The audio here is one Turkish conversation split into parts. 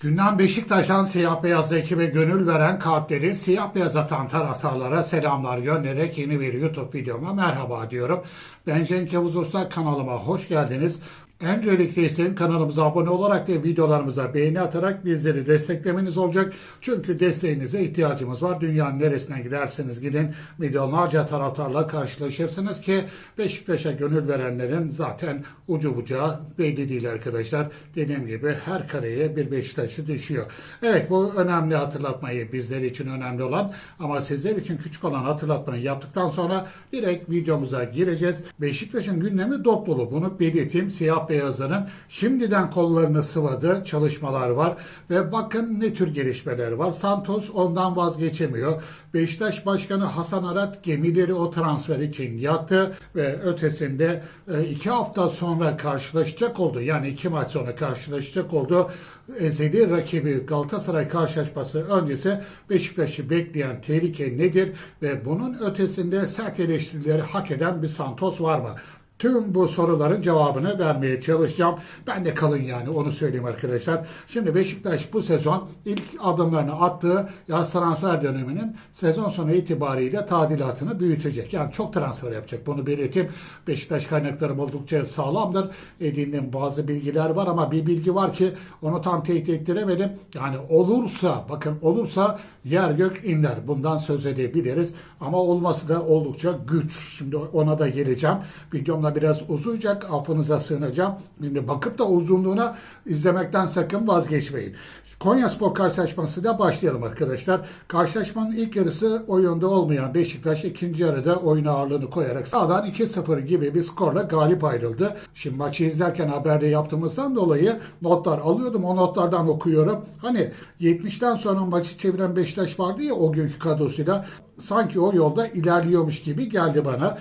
Gündem Beşiktaş'tan siyah beyaz ekibe gönül veren kalpleri siyah beyaz atan taraftarlara selamlar göndererek yeni bir YouTube videoma merhaba diyorum. Ben Cenk Yavuz Usta kanalıma hoş geldiniz. Öncelikle isterim kanalımıza abone olarak ve videolarımıza beğeni atarak bizleri desteklemeniz olacak. Çünkü desteğinize ihtiyacımız var. Dünyanın neresine giderseniz gidin milyonlarca taraftarla karşılaşırsınız ki Beşiktaş'a gönül verenlerin zaten ucu bucağı belli değil arkadaşlar. Dediğim gibi her kareye bir Beşiktaşlı düşüyor. Evet bu önemli hatırlatmayı bizler için önemli olan ama sizler için küçük olan hatırlatmayı yaptıktan sonra direkt videomuza gireceğiz. Beşiktaş'ın gündemi dop dolu. Bunu belirteyim. Siyah beyazların şimdiden kollarını sıvadı. Çalışmalar var ve bakın ne tür gelişmeler var. Santos ondan vazgeçemiyor. Beşiktaş Başkanı Hasan Arat gemileri o transfer için yaktı ve ötesinde e, iki hafta sonra karşılaşacak oldu. Yani iki maç sonra karşılaşacak oldu. Ezeli rakibi Galatasaray karşılaşması öncesi Beşiktaş'ı bekleyen tehlike nedir ve bunun ötesinde sert eleştirileri hak eden bir Santos var mı? Tüm bu soruların cevabını vermeye çalışacağım. Ben de kalın yani onu söyleyeyim arkadaşlar. Şimdi Beşiktaş bu sezon ilk adımlarını attığı yaz transfer döneminin sezon sonu itibariyle tadilatını büyütecek. Yani çok transfer yapacak. Bunu belirteyim. Beşiktaş kaynaklarım oldukça sağlamdır. Edindiğim bazı bilgiler var ama bir bilgi var ki onu tam teyit ettiremedim. Yani olursa bakın olursa yer gök inler. Bundan söz edebiliriz. Ama olması da oldukça güç. Şimdi ona da geleceğim. Videomda biraz uzayacak. Affınıza sığınacağım. Şimdi bakıp da uzunluğuna izlemekten sakın vazgeçmeyin. Konya Spor karşılaşmasıyla başlayalım arkadaşlar. Karşılaşmanın ilk yarısı oyunda olmayan Beşiktaş ikinci yarıda oyun ağırlığını koyarak sağdan 2-0 gibi bir skorla galip ayrıldı. Şimdi maçı izlerken haberde yaptığımızdan dolayı notlar alıyordum. O notlardan okuyorum. Hani 70'ten sonra maçı çeviren Beşiktaş vardı ya o günkü kadrosuyla sanki o yolda ilerliyormuş gibi geldi bana.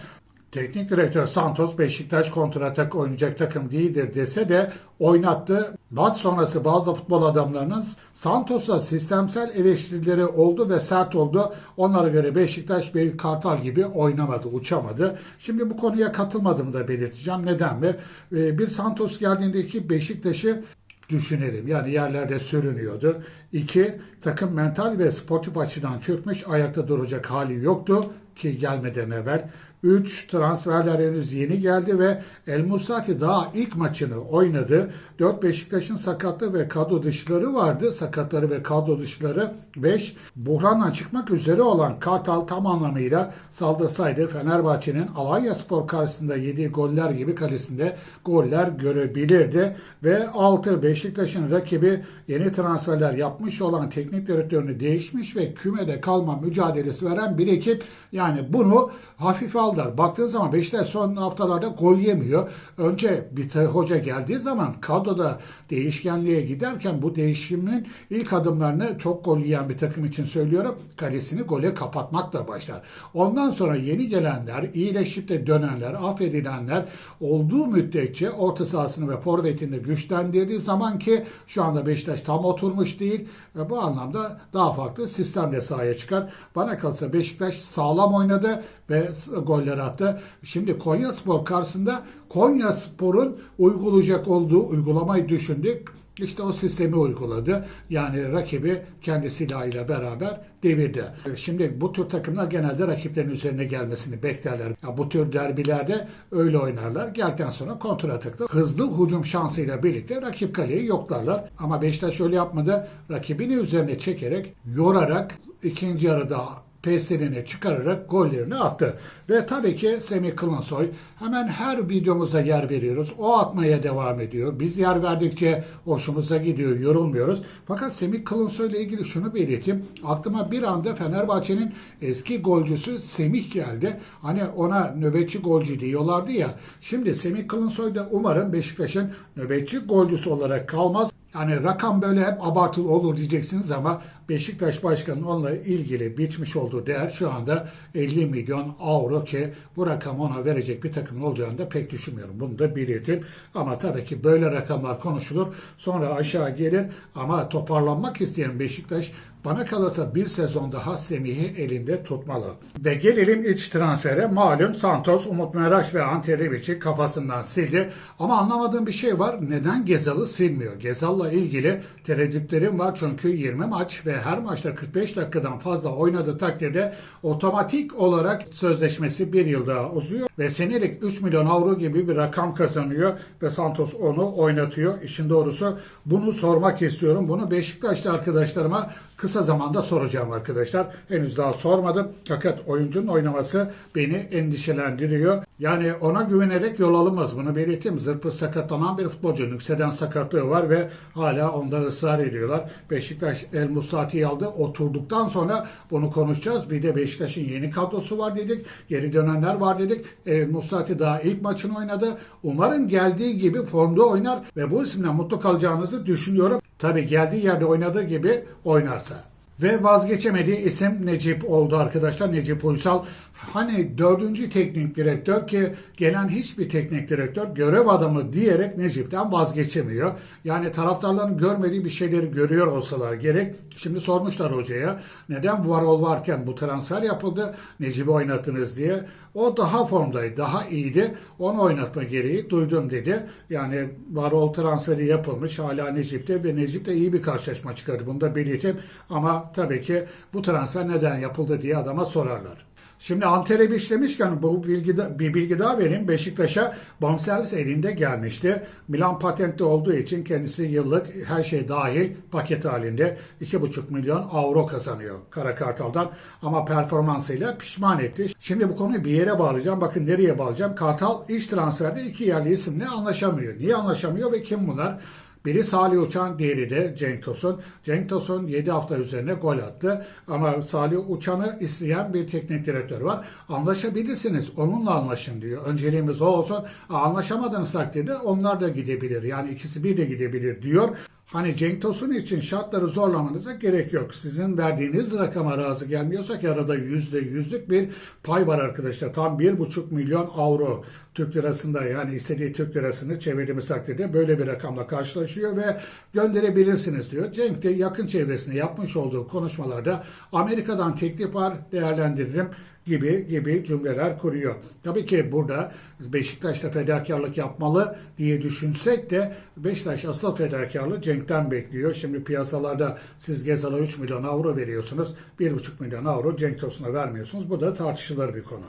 Teknik direktör Santos Beşiktaş kontratak oynayacak takım değildir dese de oynattı. Maç sonrası bazı futbol adamlarının Santos'a sistemsel eleştirileri oldu ve sert oldu. Onlara göre Beşiktaş bir kartal gibi oynamadı, uçamadı. Şimdi bu konuya katılmadığımı da belirteceğim. Neden mi? Ee, Bir Santos geldiğindeki Beşiktaş'ı düşünelim. Yani yerlerde sürünüyordu. İki, takım mental ve sportif açıdan çökmüş, ayakta duracak hali yoktu ki gelmeden evvel. 3 transferler henüz yeni geldi ve El Musati daha ilk maçını oynadı. 4 Beşiktaş'ın sakatlığı ve kadro dışları vardı. Sakatları ve kadro dışları 5. Buhranla çıkmak üzere olan Kartal tam anlamıyla saldırsaydı Fenerbahçe'nin Alanya Spor karşısında yediği goller gibi kalesinde goller görebilirdi. Ve 6 Beşiktaş'ın rakibi yeni transferler yapmış olan teknik direktörünü değişmiş ve kümede kalma mücadelesi veren bir ekip. Yani bunu hafife aldılar. Baktığın zaman Beşiktaş son haftalarda gol yemiyor. Önce bir hoca geldiği zaman kadroda değişkenliğe giderken bu değişimin ilk adımlarını çok gol yiyen bir takım için söylüyorum. Kalesini gole kapatmakla başlar. Ondan sonra yeni gelenler, iyileşip de dönenler, affedilenler olduğu müddetçe orta sahasını ve forvetini güçlendirdiği zaman ki şu anda Beşiktaş tam oturmuş değil. Ve bu anlamda daha farklı sistemle sahaya çıkar. Bana kalırsa Beşiktaş sağlam oynadı ve goller attı. Şimdi Konya Spor karşısında Konya Spor'un uygulayacak olduğu uygulamayı düşündük. İşte o sistemi uyguladı. Yani rakibi kendi silahıyla beraber devirdi. Şimdi bu tür takımlar genelde rakiplerin üzerine gelmesini beklerler. Ya bu tür derbilerde öyle oynarlar. Geldikten sonra kontra atakta hızlı hücum şansıyla birlikte rakip kaleyi yoklarlar. Ama Beşiktaş öyle yapmadı. Rakibini üzerine çekerek, yorarak ikinci yarıda peslerini çıkararak gollerini attı. Ve tabii ki Semih Kılınsoy hemen her videomuzda yer veriyoruz. O atmaya devam ediyor. Biz yer verdikçe hoşumuza gidiyor, yorulmuyoruz. Fakat Semih Kılınsoy ile ilgili şunu belirteyim. Aklıma bir anda Fenerbahçe'nin eski golcüsü Semih geldi. Hani ona nöbetçi golcü diyorlardı ya. Şimdi Semih Kılınsoy da umarım Beşiktaş'ın nöbetçi golcüsü olarak kalmaz. Yani rakam böyle hep abartılı olur diyeceksiniz ama Beşiktaş Başkanı onunla ilgili biçmiş olduğu değer şu anda 50 milyon avro ki bu rakam ona verecek bir takımın olacağını da pek düşünmüyorum. Bunu da belirteyim. Ama tabii ki böyle rakamlar konuşulur. Sonra aşağı gelir ama toparlanmak isteyen Beşiktaş Bana kalırsa bir sezon daha Semih'i elinde tutmalı. Ve gelelim iç transfere. Malum Santos, Umut Meraş ve Ante Rebic'i kafasından sildi. Ama anlamadığım bir şey var. Neden Gezal'ı silmiyor? Gezal'la ilgili tereddütlerim var. Çünkü 20 maç ve her maçta 45 dakikadan fazla oynadığı takdirde otomatik olarak sözleşmesi bir yıl daha uzuyor. Ve senelik 3 milyon avro gibi bir rakam kazanıyor. Ve Santos onu oynatıyor. İşin doğrusu bunu sormak istiyorum. Bunu Beşiktaşlı arkadaşlarıma kısa zamanda soracağım arkadaşlar. Henüz daha sormadım. Fakat oyuncunun oynaması beni endişelendiriyor. Yani ona güvenerek yol alınmaz. Bunu belirteyim. Zırpı sakatlanan bir futbolcu. Nükseden sakatlığı var ve hala onda ısrar ediyorlar. Beşiktaş El Mustati'yi aldı. Oturduktan sonra bunu konuşacağız. Bir de Beşiktaş'ın yeni kadrosu var dedik. Geri dönenler var dedik. El Mustati daha ilk maçını oynadı. Umarım geldiği gibi formda oynar ve bu isimle mutlu kalacağınızı düşünüyorum. Tabi geldiği yerde oynadığı gibi oynarsa. Ve vazgeçemediği isim Necip oldu arkadaşlar. Necip Uysal. Hani dördüncü teknik direktör ki gelen hiçbir teknik direktör görev adamı diyerek Necip'ten vazgeçemiyor. Yani taraftarların görmediği bir şeyleri görüyor olsalar gerek. Şimdi sormuşlar hocaya neden Varol varken bu transfer yapıldı Necip'i oynattınız diye. O daha formdaydı, daha iyiydi. Onu oynatma gereği duydum dedi. Yani Varol transferi yapılmış hala Necip'te ve Necip de iyi bir karşılaşma çıkardı. Bunu da belirteyim. Ama tabii ki bu transfer neden yapıldı diye adama sorarlar. Şimdi Antalya demişken bu bilgi bir bilgi daha vereyim. Beşiktaş'a bonservis elinde gelmişti. Milan patentli olduğu için kendisi yıllık her şey dahil paket halinde 2,5 milyon avro kazanıyor Kara Kartal'dan. Ama performansıyla pişman etti. Şimdi bu konuyu bir yere bağlayacağım. Bakın nereye bağlayacağım. Kartal iş transferde iki yerli isimle anlaşamıyor. Niye anlaşamıyor ve kim bunlar? Biri Salih Uçan, diğeri de Cenk Tosun. Cenk Tosun 7 hafta üzerine gol attı. Ama Salih Uçan'ı isteyen bir teknik direktör var. Anlaşabilirsiniz. Onunla anlaşın diyor. Önceliğimiz o olsun. Anlaşamadığınız takdirde onlar da gidebilir. Yani ikisi bir de gidebilir diyor. Hani Cenk Tosun için şartları zorlamanıza gerek yok. Sizin verdiğiniz rakama razı gelmiyorsa ki arada yüzde yüzlük bir pay var arkadaşlar. Tam bir buçuk milyon avro Türk lirasında yani istediği Türk lirasını çevirdiğimiz takdirde böyle bir rakamla karşılaşıyor ve gönderebilirsiniz diyor. Cenk de yakın çevresinde yapmış olduğu konuşmalarda Amerika'dan teklif var değerlendiririm gibi gibi cümleler kuruyor. Tabii ki burada Beşiktaş'ta fedakarlık yapmalı diye düşünsek de Beşiktaş asıl fedakarlığı Cenk'ten bekliyor. Şimdi piyasalarda siz Gezal'a 3 milyon avro veriyorsunuz. 1,5 milyon avro Cenk Tosun'a vermiyorsunuz. Bu da tartışılır bir konu.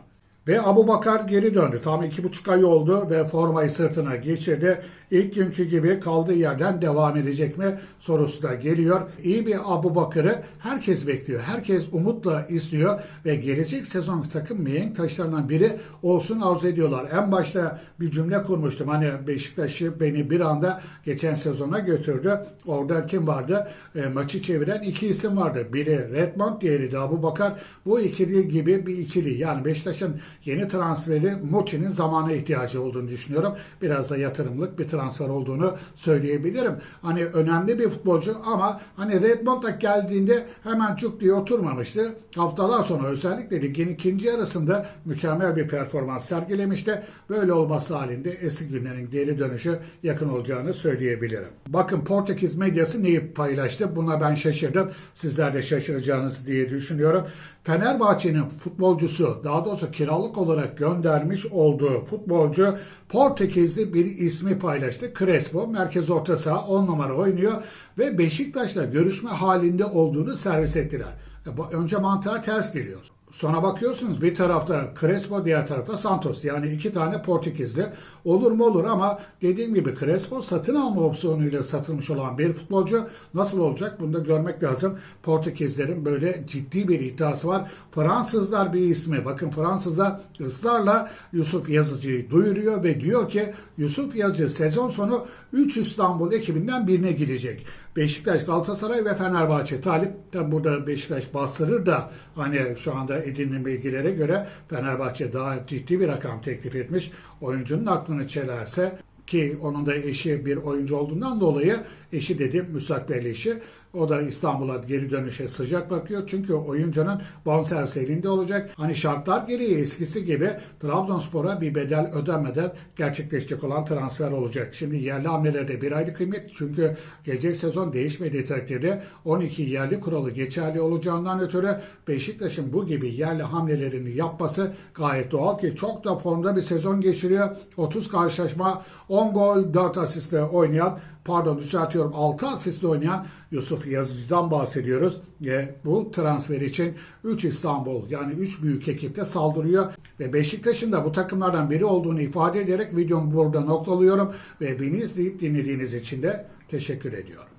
Ve Abu Bakar geri döndü. Tam iki buçuk ay oldu ve formayı sırtına geçirdi. İlk günkü gibi kaldığı yerden devam edecek mi sorusu da geliyor. İyi bir Abu Bakar'ı herkes bekliyor. Herkes umutla istiyor ve gelecek sezon takım mihenk taşlarından biri olsun arzu ediyorlar. En başta bir cümle kurmuştum. Hani Beşiktaş'ı beni bir anda geçen sezona götürdü. Orada kim vardı? E, maçı çeviren iki isim vardı. Biri Redmond, diğeri de Abu Bakar. Bu ikili gibi bir ikili. Yani Beşiktaş'ın yeni transferi Mochi'nin zamana ihtiyacı olduğunu düşünüyorum. Biraz da yatırımlık bir transfer olduğunu söyleyebilirim. Hani önemli bir futbolcu ama hani Redmond da geldiğinde hemen çok diye oturmamıştı. Haftalar sonra özellikle ligin ikinci yarısında mükemmel bir performans sergilemişti. Böyle olması halinde eski günlerin geri dönüşü yakın olacağını söyleyebilirim. Bakın Portekiz medyası neyi paylaştı? Buna ben şaşırdım. Sizler de şaşıracağınızı diye düşünüyorum. Fenerbahçe'nin futbolcusu daha doğrusu kiralık olarak göndermiş olduğu futbolcu Portekizli bir ismi paylaştı. Crespo merkez orta saha 10 numara oynuyor ve Beşiktaş'la görüşme halinde olduğunu servis ettiler. E, önce mantığa ters geliyor. Sonra bakıyorsunuz bir tarafta Crespo diğer tarafta Santos yani iki tane Portekizli olur mu olur ama dediğim gibi Crespo satın alma opsiyonuyla satılmış olan bir futbolcu nasıl olacak bunu da görmek lazım. Portekizlerin böyle ciddi bir iddiası var. Fransızlar bir ismi bakın Fransızlar ısrarla Yusuf Yazıcı'yı duyuruyor ve diyor ki Yusuf Yazıcı sezon sonu 3 İstanbul ekibinden birine gidecek. Beşiktaş, Galatasaray ve Fenerbahçe talip. Tabi burada Beşiktaş bastırır da hani şu anda edinilen bilgilere göre Fenerbahçe daha ciddi bir rakam teklif etmiş. Oyuncunun aklını çelerse ki onun da eşi bir oyuncu olduğundan dolayı eşi dedim müstakbel eşi. O da İstanbul'a geri dönüşe sıcak bakıyor. Çünkü oyuncunun bonservis elinde olacak. Hani şartlar gereği eskisi gibi Trabzonspor'a bir bedel ödemeden gerçekleşecek olan transfer olacak. Şimdi yerli hamlelerde bir aylık kıymet. Çünkü gelecek sezon değişmediği takdirde 12 yerli kuralı geçerli olacağından ötürü Beşiktaş'ın bu gibi yerli hamlelerini yapması gayet doğal ki çok da formda bir sezon geçiriyor. 30 karşılaşma, 10 gol, 4 asistle oynayan pardon düzeltiyorum 6 asistle oynayan Yusuf Yazıcı'dan bahsediyoruz. Ve bu transfer için 3 İstanbul yani 3 büyük ekipte saldırıyor. Ve Beşiktaş'ın da bu takımlardan biri olduğunu ifade ederek videomu burada noktalıyorum. Ve beni izleyip dinlediğiniz için de teşekkür ediyorum.